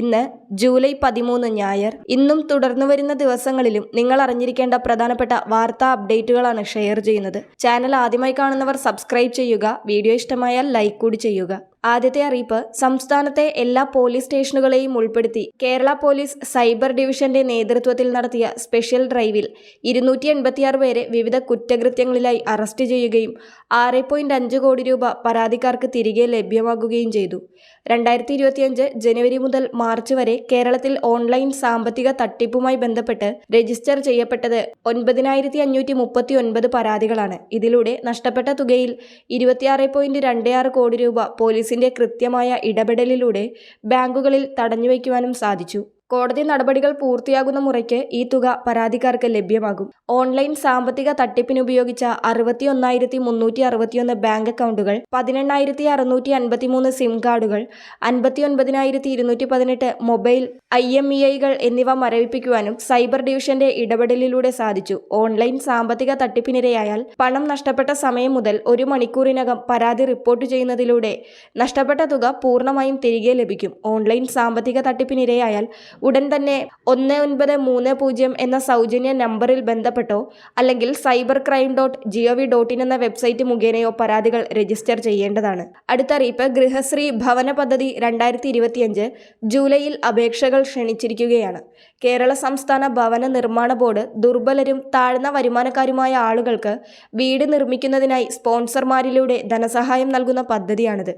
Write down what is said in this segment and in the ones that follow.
ഇന്ന് ജൂലൈ പതിമൂന്ന് ഞായർ. ഇന്നും തുടർന്നു വരുന്ന ദിവസങ്ങളിലും നിങ്ങൾ അറിഞ്ഞിരിക്കേണ്ട പ്രധാനപ്പെട്ട വാർത്താ അപ്ഡേറ്റുകളാണ് ഷെയർ ചെയ്യുന്നത്. ചാനൽ ആദ്യമായി കാണുന്നവർ സബ്സ്ക്രൈബ് ചെയ്യുക വീഡിയോ ഇഷ്ടമായാൽ ലൈക്ക് കൂടി ചെയ്യുക. ആദ്യത്തെ അറിയിപ്പ് സംസ്ഥാനത്തെ എല്ലാ പോലീസ് സ്റ്റേഷനുകളെയും ഉൾപ്പെടുത്തി കേരള പോലീസ് സൈബർ ഡിവിഷന്റെ നേതൃത്വത്തിൽ നടത്തിയ സ്പെഷ്യൽ ഡ്രൈവിൽ ഇരുന്നൂറ്റി എൺപത്തിയാറ് പേരെ വിവിധ കുറ്റകൃത്യങ്ങളിലായി അറസ്റ്റ് ചെയ്യുകയും ആറ് കോടി രൂപ പരാതിക്കാർക്ക് തിരികെ ലഭ്യമാകുകയും ചെയ്തു. രണ്ടായിരത്തി ഇരുപത്തിയഞ്ച് ജനുവരി മുതൽ മാർച്ച് വരെ കേരളത്തിൽ ഓൺലൈൻ സാമ്പത്തിക തട്ടിപ്പുമായി ബന്ധപ്പെട്ട് രജിസ്റ്റർ ചെയ്യപ്പെട്ടത് ഒൻപതിനായിരത്തി അഞ്ഞൂറ്റി മുപ്പത്തി ഒൻപത് പരാതികളാണ്. ഇതിലൂടെ നഷ്ടപ്പെട്ട തുകയിൽ ഇരുപത്തിയാറ് പോയിന്റ് രണ്ട് ആറ് കോടി രൂപ പോലീസിന്റെ കൃത്യമായ ഇടപെടലിലൂടെ ബാങ്കുകളിൽ തടഞ്ഞുവയ്ക്കുവാനും സാധിച്ചു. കോടതി നടപടികൾ പൂർത്തിയാകുന്ന മുറയ്ക്ക് ഈ തുക പരാതിക്കാർക്ക് ലഭ്യമാകും. ഓൺലൈൻ സാമ്പത്തിക തട്ടിപ്പിനുപയോഗിച്ച അറുപത്തി ഒന്നായിരത്തി മുന്നൂറ്റി അറുപത്തിയൊന്ന് ബാങ്ക് അക്കൗണ്ടുകൾ പതിനെണ്ണായിരത്തി അറുന്നൂറ്റി അൻപത്തിമൂന്ന് സിം കാർഡുകൾ അൻപത്തി ഒൻപതിനായിരത്തി ഇരുന്നൂറ്റി പതിനെട്ട് മൊബൈൽ ഐ എം ഇ ഐകൾ എന്നിവ മരവിപ്പിക്കുവാനും സൈബർ ഡിവിഷന്റെ ഇടപെടലിലൂടെ സാധിച്ചു. ഓൺലൈൻ സാമ്പത്തിക തട്ടിപ്പിനിരയായാൽ പണം നഷ്ടപ്പെട്ട സമയം മുതൽ ഒരു മണിക്കൂറിനകം പരാതി റിപ്പോർട്ട് ചെയ്യുന്നതിലൂടെ നഷ്ടപ്പെട്ട തുക പൂർണമായും തിരികെ ലഭിക്കും. ഓൺലൈൻ സാമ്പത്തിക തട്ടിപ്പിനിരയായാൽ ഉടൻ തന്നെ ഒന്ന് ഒൻപത് മൂന്ന് പൂജ്യം എന്ന സൗജന്യ നമ്പറിൽ ബന്ധപ്പെട്ടോ അല്ലെങ്കിൽ cyber crime dot gov dot in എന്ന വെബ്സൈറ്റ് മുഖേനയോ പരാതികൾ രജിസ്റ്റർ ചെയ്യേണ്ടതാണ്. അടുത്ത അറിയിപ്പ് ഗൃഹശ്രീ ഭവന പദ്ധതി രണ്ടായിരത്തി ഇരുപത്തിയഞ്ച് ജൂലൈയിൽ അപേക്ഷകൾ ക്ഷണിച്ചിരിക്കുകയാണ്. കേരള സംസ്ഥാന ഭവന നിർമ്മാണ ബോർഡ് ദുർബലരും താഴ്ന്ന വരുമാനക്കാരുമായ ആളുകൾക്ക് വീട് നിർമ്മിക്കുന്നതിനായി സ്പോൺസർമാരിലൂടെ ധനസഹായം നൽകുന്ന പദ്ധതിയാണിത്.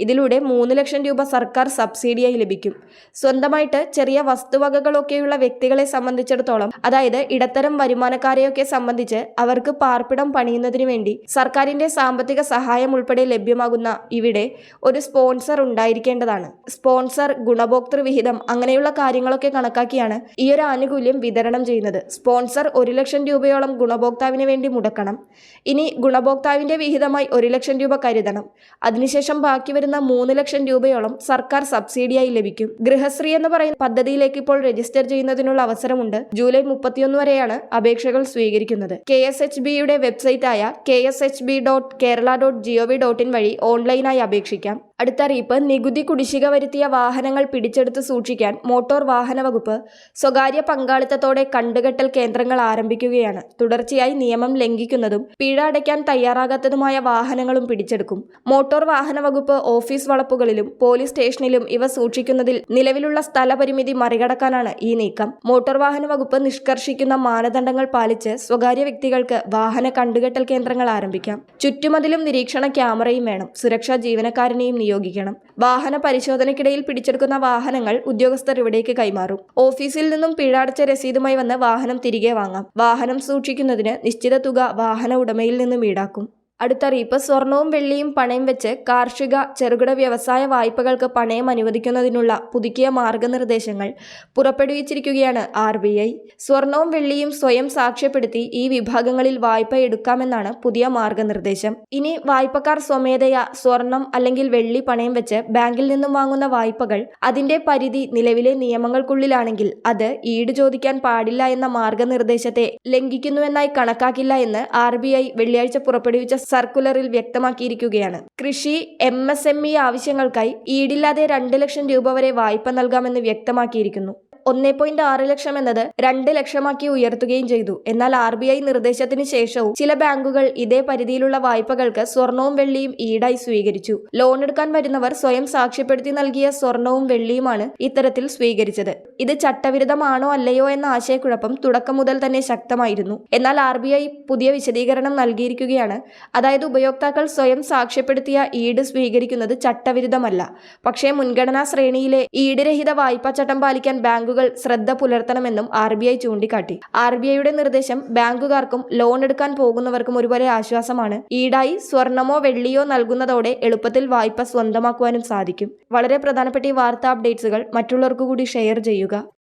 ഇതിലൂടെ മൂന്ന് ലക്ഷം രൂപ സർക്കാർ സബ്സിഡിയായി ലഭിക്കും. സ്വന്തമായിട്ട് ചെറിയ വസ്തുവകകളൊക്കെയുള്ള വ്യക്തികളെ സംബന്ധിച്ചിടത്തോളം അതായത് ഇടത്തരം വരുമാനക്കാരെയൊക്കെ സംബന്ധിച്ച് അവർക്ക് പാർപ്പിടം പണിയുന്നതിനു വേണ്ടി സർക്കാരിന്റെ സാമ്പത്തിക സഹായം ഉൾപ്പെടെ ലഭ്യമാകുന്ന ഇവിടെ ഒരു സ്പോൺസർ ഉണ്ടായിരിക്കേണ്ടതാണ്. സ്പോൺസർ ഗുണഭോക്തൃ വിഹിതം അങ്ങനെയുള്ള കാര്യങ്ങളൊക്കെ കണക്കാക്കിയാണ് ഈ ഒരു ആനുകൂല്യം വിതരണം ചെയ്യുന്നത്. സ്പോൺസർ ഒരു ലക്ഷം രൂപയോളം ഗുണഭോക്താവിന് വേണ്ടി മുടക്കണം. ഇനി ഗുണഭോക്താവിന്റെ വിഹിതമായി ഒരു ലക്ഷം രൂപ കരുതണം. അതിനുശേഷം ബാക്കി വരുന്ന മൂന്ന് ലക്ഷം രൂപയോളം സർക്കാർ സബ്സിഡിയായി ലഭിക്കും. ഗൃഹശ്രീ എന്ന് പറയുന്ന പദ്ധതിയിലേക്ക് ഇപ്പോൾ രജിസ്റ്റർ ചെയ്യുന്നതിനുള്ള അവസരമുണ്ട്. ജൂലൈ മുപ്പത്തിയൊന്ന് വരെയാണ് അപേക്ഷകൾ സ്വീകരിക്കുന്നത്. കെ എസ് എച്ച് ബിയുടെ വെബ്സൈറ്റായ K S H B dot Kerala dot gov dot in വഴി ഓൺലൈനായി അപേക്ഷിക്കാം. അടുത്ത അറിയിപ്പ് നികുതി കുടിശ്ശിക വരുത്തിയ വാഹനങ്ങൾ പിടിച്ചെടുത്ത് സൂക്ഷിക്കാൻ മോട്ടോർ വാഹന വകുപ്പ് സ്വകാര്യ പങ്കാളിത്തത്തോടെ കണ്ടുകെട്ടൽ കേന്ദ്രങ്ങൾ ആരംഭിക്കുകയാണ്. തുടർച്ചയായി നിയമം ലംഘിക്കുന്നതും പിഴ അടയ്ക്കാൻ തയ്യാറാകാത്തതുമായ വാഹനങ്ങളും പിടിച്ചെടുക്കും. മോട്ടോർ വാഹന വകുപ്പ് ഓഫീസ് വളപ്പുകളിലും പോലീസ് സ്റ്റേഷനിലും ഇവ സൂക്ഷിക്കുന്നതിൽ നിലവിലുള്ള സ്ഥലപരിമിതി മറികടക്കാനാണ് ഈ നീക്കം. മോട്ടോർ വാഹന വകുപ്പ് നിഷ്കർഷിക്കുന്ന മാനദണ്ഡങ്ങൾ പാലിച്ച് സ്വകാര്യ വ്യക്തികൾക്ക് വാഹന കണ്ടുകെട്ടൽ കേന്ദ്രങ്ങൾ ആരംഭിക്കാം. ചുറ്റുമതിലും നിരീക്ഷണ ക്യാമറയും വേണം. സുരക്ഷാ ജീവനക്കാരനെയും നിയോഗിക്കണം. വാഹന പരിശോധനയ്ക്കിടയിൽ പിടിച്ചെടുക്കുന്ന വാഹനങ്ങൾ ഉദ്യോഗസ്ഥർ ഇവിടേക്ക് കൈമാറും. ഓഫീസിൽ നിന്നും പിഴ അടച്ച രസീതുമായി വന്ന് വാഹനം തിരികെ വാങ്ങാം. വാഹനം സൂക്ഷിക്കുന്നതിന് നിശ്ചിത തുക വാഹന ഉടമയിൽ നിന്നും ഈടാക്കും. അടുത്തറിയിപ്പ്. സ്വർണവും വെള്ളിയും പണയം വെച്ച് കാർഷിക ചെറുകിട വ്യവസായ വായ്പകൾക്ക് പണയം അനുവദിക്കുന്നതിനുള്ള പുതുക്കിയ മാർഗനിർദ്ദേശങ്ങൾ പുറപ്പെടുവിച്ചിരിക്കുകയാണ് ആർ ബി ഐ. സ്വർണവും വെള്ളിയും സ്വയം സാക്ഷ്യപ്പെടുത്തി ഈ വിഭാഗങ്ങളിൽ വായ്പ എടുക്കാമെന്നാണ് പുതിയ മാർഗനിർദ്ദേശം. ഇനി വായ്പക്കാർ സ്വമേധയാ സ്വർണം അല്ലെങ്കിൽ വെള്ളി പണയം വെച്ച് ബാങ്കിൽ നിന്നും വാങ്ങുന്ന വായ്പകൾ അതിന്റെ പരിധി നിലവിലെ നിയമങ്ങൾക്കുള്ളിലാണെങ്കിൽ അത് ഈട് ചോദിക്കാൻ പാടില്ല എന്ന മാർഗനിർദ്ദേശത്തെ ലംഘിക്കുന്നുവെന്നായി കണക്കാക്കില്ല എന്ന് ആർ ബി ഐ വെള്ളിയാഴ്ച പുറപ്പെടുവിച്ച സർക്കുലറിൽ വ്യക്തമാക്കിയിരിക്കുകയാണ്. കൃഷി എം എസ് എം ഇ ആവശ്യങ്ങൾക്കായി ഈടില്ലാതെ രണ്ട് ലക്ഷം രൂപ വരെ വായ്പ നൽകാമെന്ന് വ്യക്തമാക്കിയിരിക്കുന്നു. ഒന്നേ പോയിന്റ് ആറ് ലക്ഷം എന്നത് രണ്ട് ലക്ഷമാക്കി ഉയർത്തുകയും ചെയ്തു. എന്നാൽ ആർ ബി ഐ നിർദ്ദേശത്തിന് ശേഷവും ചില ബാങ്കുകൾ ഇതേ പരിധിയിലുള്ള വായ്പകൾക്ക് സ്വർണവും വെള്ളിയും ഈടായി സ്വീകരിച്ചു. ലോൺ എടുക്കാൻ വരുന്നവർ സ്വയം സാക്ഷ്യപ്പെടുത്തി നൽകിയ സ്വർണവും വെള്ളിയുമാണ് ഇത്തരത്തിൽ സ്വീകരിച്ചത്. ഇത് ചട്ടവിരുദ്ധമാണോ അല്ലയോ എന്ന ആശയക്കുഴപ്പം തുടക്കം മുതൽ തന്നെ ശക്തമായിരുന്നു. എന്നാൽ ആർ ബി ഐ പുതിയ വിശദീകരണം നൽകിയിരിക്കുകയാണ്. അതായത് ഉപയോക്താക്കൾ സ്വയം സാക്ഷ്യപ്പെടുത്തിയ ഈട് സ്വീകരിക്കുന്നത് ചട്ടവിരുദ്ധമല്ല. പക്ഷേ മുൻഗണനാ ശ്രേണിയിലെ ഈട് രഹിത വായ്പാ ചട്ടം പാലിക്കാൻ ശ്രദ്ധ പുലർത്തണമെന്നും ആർ ബി ഐ ചൂണ്ടിക്കാട്ടി. ആർ ബി ഐയുടെ നിർദ്ദേശം ബാങ്കുകാർക്കും ലോൺ എടുക്കാൻ പോകുന്നവർക്കും ഒരുപോലെ ആശ്വാസമാണ്. ഈടായി സ്വർണമോ വെള്ളിയോ നൽകുന്നതോടെ എളുപ്പത്തിൽ വായ്പ സ്വന്തമാക്കുവാനും സാധിക്കും. വളരെ പ്രധാനപ്പെട്ട ഈ വാർത്താ അപ്ഡേറ്റ്സുകൾ മറ്റുള്ളവർക്കു കൂടി ഷെയർ ചെയ്യുക.